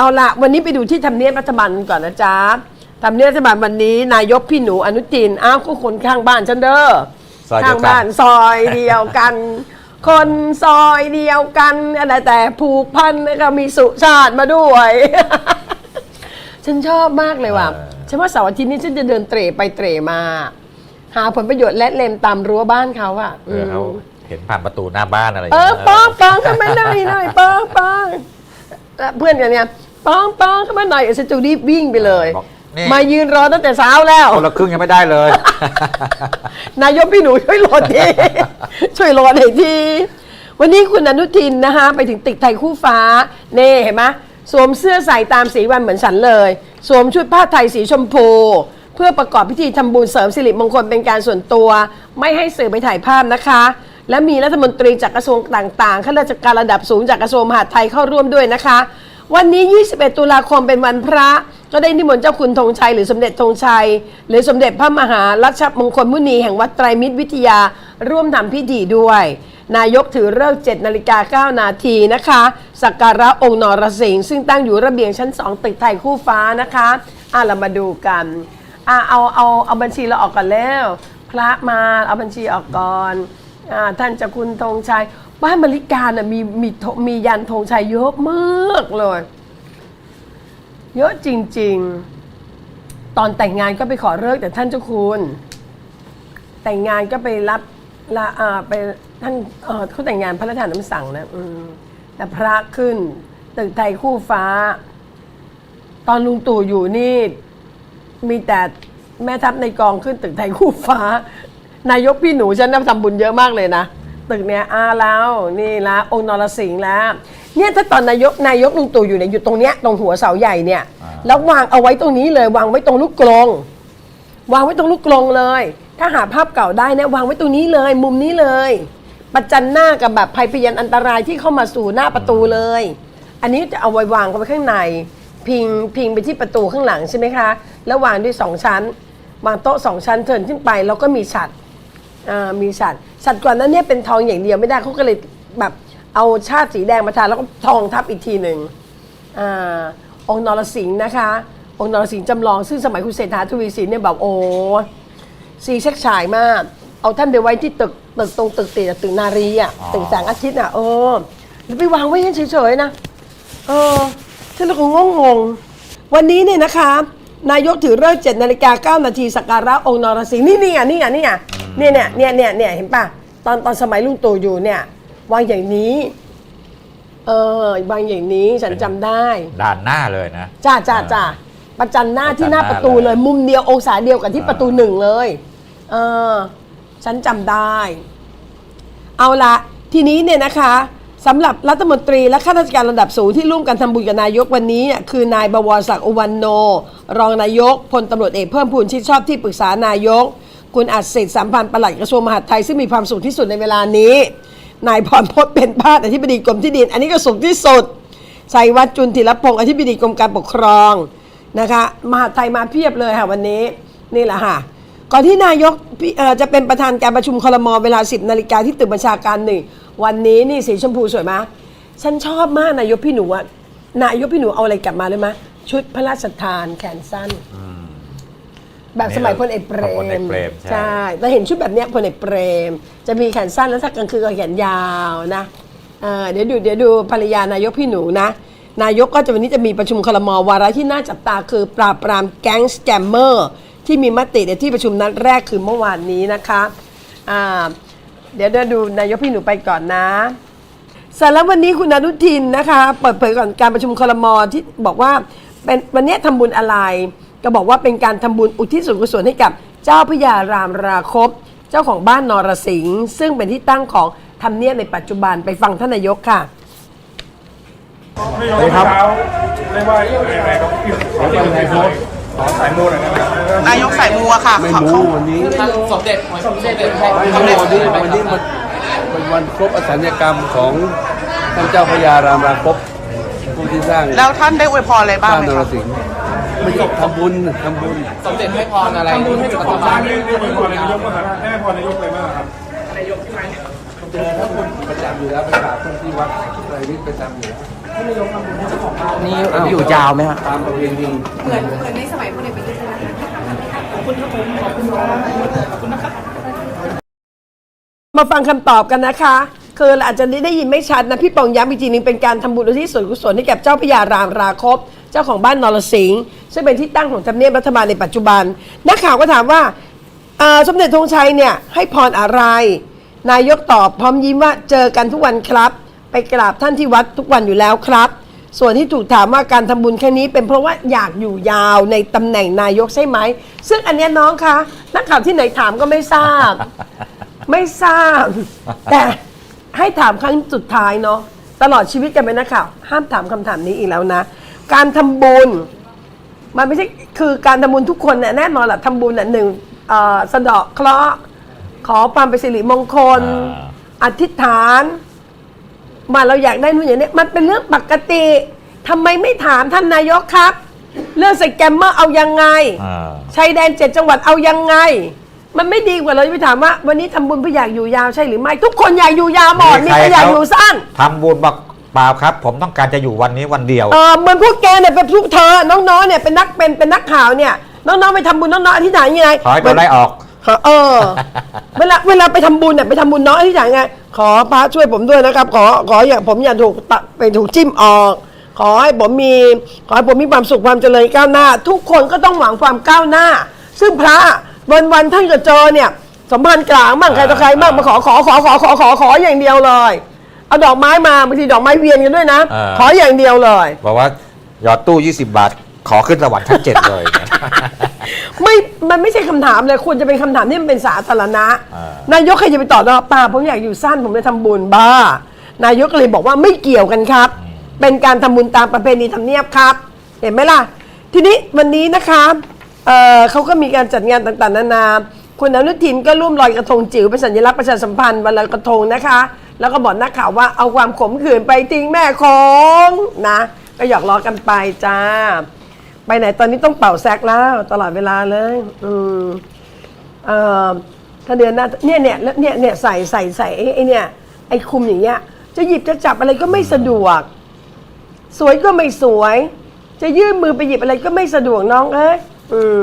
เอาละวันนี้ไปดูที่ทำเนียบรัฐบาลกันก่อนนะจ๊ะทำเนียบรัฐบาลวันนี้ นายกพี่หนูอนุทินอ้าวก็คนข้างบ้านฉันเด้อซอยเดีข้ายวงกันบ้านซอยเดียวกัน คนซอยเดียวกันอะไรแต่ผูกพันก็มีสุชาติมาด้วย ฉันชอบมากเลยว่ะเออ ฉันว่าเสาร์อาทิตย์นี้ฉันจะเดินเตร่ไปเตร่มา หาผลประโยชน์และเล็มตามรั้วบ้านเขาอะเออเขาเห็นผ่านประตูหน้าบ้านอะไรอย่างเออเงี้ยป้องป้องเข้ามาหน่อยหน่อยป้องป้องแล้วเพื่อนกันเนี่ย ป้องป้องเข้ามาหน่อยฉันจะรีบวิ่งไปเลย บอกนี่ มายืนรอตั้งแต่เช้าแล้ว คนละครึ่งยังไม่ได้เลย นายกพี่หนูช่วยโหลดที ช่วยโหลดหน่อยที วันนี้คุณอนุทินนะคะไปถึงตึกไทยคู่ฟ้า เน่เห็นไหมสวมเสื้อใส่ตามสีวันเหมือนฉันเลย สวมชุดผ้าไทยสีชมพู เพื่อประกอบพิธีทำบุญเสริมสิริมงคลเป็นการส่วนตัว ไม่ให้สื่อไปถ่ายภาพนะคะ และมีรัฐมนตรีจากกระทรวงต่างๆข้าราชการระดับสูงจากกระทรวงมหาดไทยเข้าร่วมด้วยนะคะ วันนี้ 21 ตุลาคมเป็นวันพระ ก็ได้นิมนต์เจ้าคุณธงชัยหรือสมเด็จธงชัย หรือสมเด็จพระมหารัชมงคลมุนีแห่งวัดไตรมิตรวิทยา ร่วมทำพิธีด้วย นายกถือเลิก7นาฬิกา9นาทีนะคะ สักการะองค์นรสิงห์ซึ่งตั้งอยู่ระเบียงชั้น 2 ตึกไทยคู่ฟ้านะคะอะเรามาดูกันอะเอาเอาเอาบัญชีเราออกก่อนแล้ว พระมาเอาบัญชีออกก่อนอ่าท่านเจ้าคุณธงชัย บ้านมริการน่ะมีมีมียันธงชัยเยอะมากเลย เยอะจริง ๆ ตอนแต่งงานก็ไปขอเลิกแต่ท่านเจ้าคุณ แต่งงานก็ไปรับลาอ่าไปท่านเออเขาแต่งงานพระราชทานน้ำสั่งนะอืมแต่พระขึ้น ตึกไทยคู่ฟ้า ตอนลุงตู่อยู่นี่ มีแต่แม่ทัพในกองขึ้นตึกไทยคู่ฟ้า นายกพี่หนูฉันนับทำบุญเยอะมากเลยนะ ตึกเนี้ยอาแล้วนี่ละองค์นรสิงห์แล้วเนี่ยถ้าตอนนายกนายกลุงตู่อยู่เนี่ยอยู่ตรงเนี้ยตรงหัวเสาใหญ่เนี่ยอ่าแล้ววางเอาไว้ตรงนี้เลยวางไว้ตรงลูกกรงวางไว้ตรงลูกกรงเลย ถ้าหาภาพเก่าได้นะวางไว้ตรงนี้เลย มุมนี้เลยประจันหน้ากับแบบภัยพยานอันตรายที่เข้ามาสู่หน้าประตูเลย อันนี้จะเอาไว้วางกันไว้ข้างใน พิงพิงไปที่ประตูข้างหลังใช่ไหมคะ แล้ววางด้วยสองชั้น วางโต๊ะสองชั้นเทินขึ้นไปแล้วก็มีฉัด อ่ามีฉัดฉัดก่อนนั้นเนี่ยเป็นทองอย่างเดียวไม่ได้เขาก็เลยแบบเอาชาติสีแดงมาทาแล้วก็ทองทับอีกทีหนึ่งอาองค์นรสิงห์นะคะ องค์นรสิงห์จำลองซึ่งสมัยคุณเศรษฐาทวีสินเนี่ยแบบโอ้สีเช็คฉายมาก เอาท่านไปไว้ที่ตึกตึกตรงตึกติดอะตึกนารีอะอ๋อตึกแสงอาทิตย์อะเออแล้วไปวางไว้งั้นเฉยๆนะเออฉันก็งงงๆวันนี้เนี่ยนะคะ นายกถือเลิกษ์7นาฬิกา9นาทีสักการะองค์นรสิงห์นี่นี่ไงนี่ไงนี่ไง เนี่ยเนี่ยเนี่ยเนี่ยเนี่ยเห็นปะตอนตอนสมัยลุงตู่อยู่เนี่ยวางอย่างนี้ เออวางอย่างนี้ฉันจำได้ ด่านหน้าเลยนะ จ้าจ้าจ้าประจันหน้าที่หน้าประตูเลย มุมเดียวองศาเดียวกับที่อ่าประตูหนึ่งเลย เออ ฉันจำได้ เอาละทีนี้เนี่ยนะคะสำหรับรัฐมนตรีและข้าราชการระดับสูงที่ร่วมกันทำบุญกับนายกวันนี้เนี่ยคือนายบวรศักดิ์อุวันโน รองนายกพลตำรวจเอกเพิ่มพูนชิดชอบที่ปรึกษานายก คุณอัศสิทธิ์สัมพันธ์ปลัดกระทรวงมหาดไทย ซึ่งมีความสุขที่สุดในเวลานี้ นายพรพจน์เป็นพาดอธิบดีกรมที่ดิน อันนี้ก็สุขที่สุดชัยวัฒน์จุนทิรพงศ์อธิบดีกรมการปกครองนะคะมหาดไทยมาเพียบเลยค่ะวันนี้นี่แหละค่ะก่อนที่นายกจะเป็นประธานการประชุมคลมเวลา 10นาฬิกาที่ตึกบัญชาการหนึ่งวันนี้นี่สีชมพูสวยไหมฉันชอบมากนายกพี่หนูอะนายกพี่หนูเอาอะไรกลับมาเลยไหมชุดพระราชทานแขนสั้น แบบสมัยพลเอกเปรพลเอกมเปรมใช่ ใช่เราเห็นชุดแบบเนี้ยพลเอกเปรม จะมีแขนสั้นแล้วถ้ากลางคืนก็แขนยาวนะเอ่อเดี๋ยวดูเดี๋ยวดูภรรยานายกพี่หนูนะ นายกก็จะวันนี้จะมีประชุมคลมวาระที่น่าจับตาคือปราบปรามแก๊งสแกมเมอร์ ที่มีมติในที่ประชุมนัดแรกคือเมื่อวานนี้นะคะอ่าเดี๋ยวเดี๋ยวดูนายกพี่หนูไปก่อนนะเสร็จแล้ววันนี้คุณอนุทินนะคะ เปิดเผยก่อนการประชุมคลมที่บอกว่าเป็นวันนี้ทำบุญอะไร ก็บอกว่าเป็นการทำบุญอุทิศส่วนกุศลให้กับเจ้าพระยารามราคบ เจ้าของบ้านนรสิงห์ซึ่งเป็นที่ตั้งของทำเนียบในปัจจุบันไปฟังท่านนายกค่ะสวัสดีครับเรียกว่าอะไรครับขอสายมูขอสายมูหน่อยนะครับนายกสายมูอะค่ะไม่ขอมูเขาวันนี้ท่านสมเด็จสมเด็จพระไม่สมมูเด็จวันนี้วันนี้มันเป็นวันครบอสัญญกรรมของท่านเจ้าพระยารามราคบผู้ที่สร้างแล้วท่านได้อวยพรอะไรบ้างบ้านไหมนรคะสิงห์ ไม่ใช่ทำบุญทำบุญสมเด็จให้พรอะไรทำบุญให้เจ้าของรัฐบาบ้าลนนี่เรียกว่าพรนายกมหาราชให้พรนายกเลยมากครับเจอท่านประจำอยู่แล้วไปกราบท่านที่วัดไรวิทย์ประจำอยู่แล้วนี่อยู่ยาวไหมครับตามประเพณีมาฟังคำตอบกันนะคะคือเราอาจจะได้ยินไม่ชัดนะพี่ปองย้ำอีกทีหนึงเป็นการทำบุญอุทิศส่วนกุศลให้แก่เจ้าพระยารามราคบ เจ้าของบ้านนรสิงห์ซึ่งเป็นที่ตั้งของทำเนียบรัฐบาลในปัจจุบัน นักข่าวก็ถามว่าเอ่อสมเด็จธงชัยเนี่ยให้พรอะไร นายกตอบพร้อมยิ้มว่าเจอกันทุกวันครับ ไปกราบท่านที่วัดทุกวันอยู่แล้วครับ ส่วนที่ถูกถามว่าการทำบุญแค่นี้เป็นเพราะว่าอยากอยู่ยาวในตำแหน่งนายกใช่ไหม ซึ่งอันเนี้ยน้องคะนักข่าวที่ไหนถามก็ไม่ทราบ ไม่ทราบ แต่ให้ถามครั้งสุดท้ายเนาะตลอดชีวิตกันเป็นนักข่าวห้ามถามคำถามนี้อีกแล้วนะ การทำบุญมันไม่ใช่คือการทำบุญทุกคนเนี่ยแน่นอนแหละทำบุญน่ะหนึ่งเอ่อสะเดาะเคราะห์ขอความเป็นสิริมงคล อธิษฐาน มาเราอยากได้นู่นอย่างนี้มันเป็นเรื่องปกติทำไมไม่ถามท่านนายกครับ เรื่องสแกมเมอร์เอายังไงอ่าชายแดนเจ็ดจังหวัดเอายังไง มันไม่ดีกว่าเราจะไปถามว่า วันนี้ทำบุญเพื่ออยากอยู่ยาวใช่หรือไม่ ทุกคนอยากอยู่ยาวหมดมีใครอยากอยู่สั้นทำบุญบอก เปล่าครับ ผมต้องการจะอยู่วันนี้วันเดียว เออเหมือนพวกแกเนี่ยเป็นทุกเธอ น้องๆเนี่ยเป็นนักเป็นเป็นนักข่าวเนี่ย น้องๆไปทำบุญน้องๆอธิษฐานยังไงขอให้โดนไล่ออก เออ เวลาเวลาไปทำบุญเนี่ยไปทำบุญน้องอธิษฐานไง ขอพระช่วยผมด้วยนะครับ ขอขออย่าผมอย่าถูกตะไปถูกจิ้มออก ขอให้ผมมีขอให้ผมมีความสุขความเจริญก้าวหน้า ทุกคนก็ต้องหวังความก้าวหน้า ซึ่งพระวันวันๆท่านก็เจอเนี่ยสมพันธ์กลางบ้างใครต่อใครบ้างมาขอขอขอขอขอขอขออย่างเดียวเลย เอาดอกไม้มาบางทีดอกไม้เวียนกันด้วยนะอ่าขออย่างเดียวเลย บอกว่าหยอดตู้ 20 บาท ขอขึ้นสวรรค์ชั้นเจ็ดเลยไม่ มันไม่ใช่คำถามเลยควรจะเป็นคำถามที่มันเป็นสาธารณะ อ่านายกใครจะไปตอบว่าป่าผมอยากอยู่สั้นผมจะทำบุญบ้า นายกก็เลยบอกว่าไม่เกี่ยวกันครับ เป็นการทำบุญตามประเพณีทำเนียบครับ เห็นไหมล่ะ ทีนี้วันนี้นะคะเอ่อเขาก็มีการจัดงานต่างๆ นานาคุณอนุทินก็ร่วมลอยกระทงจิ๋วเป็นสัญลักษณ์ประชาสัมพันธ์วันลอยกระทงนะคะ แล้วก็บอกนักข่าวว่าเอาความขมขื่นไปทิ้งแม่ของนะ ก็หยอกล้อกันไปจ้า ไปไหนตอนนี้ต้องเป่าแซกแล้วตลอดเวลาเลย อืมเอ่อถ้าเดือนหน้าเนี่ยเนี่ยแล้วเนี่ยเนี่ยใส่ใส่ใส่ไอ้ไอ้เนี่ยไอ้คุมอย่างเงี้ย จะหยิบจะจับอะไรก็ไม่สะดวก สวยก็ไม่สวย จะยื่นมือไปหยิบอะไรก็ไม่สะดวกน้องเอ้ยอืม